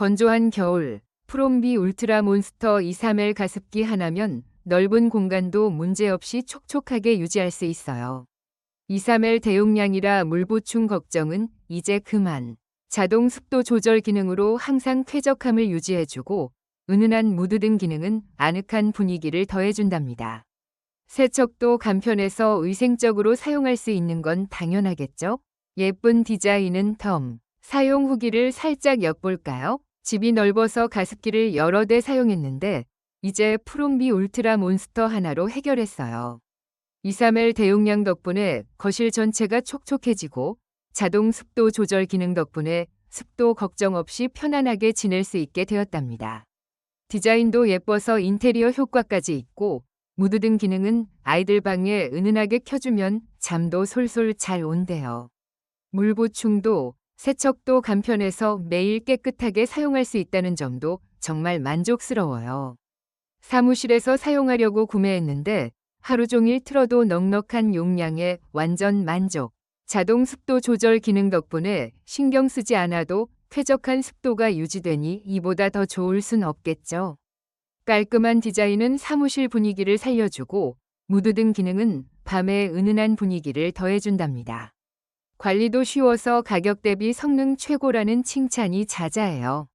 건조한 겨울, 프롬비 울트라 몬스터 23L 가습기 하나면 넓은 공간도 문제없이 촉촉하게 유지할 수 있어요. 23L 대용량이라 물 보충 걱정은 이제 그만. 자동 습도 조절 기능으로 항상 쾌적함을 유지해주고 은은한 무드 등 기능은 아늑한 분위기를 더해준답니다. 세척도 간편해서 위생적으로 사용할 수 있는 건 당연하겠죠? 예쁜 디자인은 덤. 사용 후기를 살짝 엿볼까요? 집이 넓어서 가습기를 여러 대 사용했는데 이제 프롬비 울트라 몬스터 하나로 해결했어요. 23L 대용량 덕분에 거실 전체가 촉촉해지고 자동 습도 조절 기능 덕분에 습도 걱정 없이 편안하게 지낼 수 있게 되었답니다. 디자인도 예뻐서 인테리어 효과까지 있고 무드 등 기능은 아이들 방에 은은하게 켜주면 잠도 솔솔 잘 온대요. 물 보충도 세척도 간편해서 매일 깨끗하게 사용할 수 있다는 점도 정말 만족스러워요. 사무실에서 사용하려고 구매했는데 하루 종일 틀어도 넉넉한 용량에 완전 만족. 자동 습도 조절 기능 덕분에 신경 쓰지 않아도 쾌적한 습도가 유지되니 이보다 더 좋을 순 없겠죠. 깔끔한 디자인은 사무실 분위기를 살려주고 무드 등 기능은 밤의 은은한 분위기를 더해준답니다. 관리도 쉬워서 가격 대비 성능 최고라는 칭찬이 자자해요.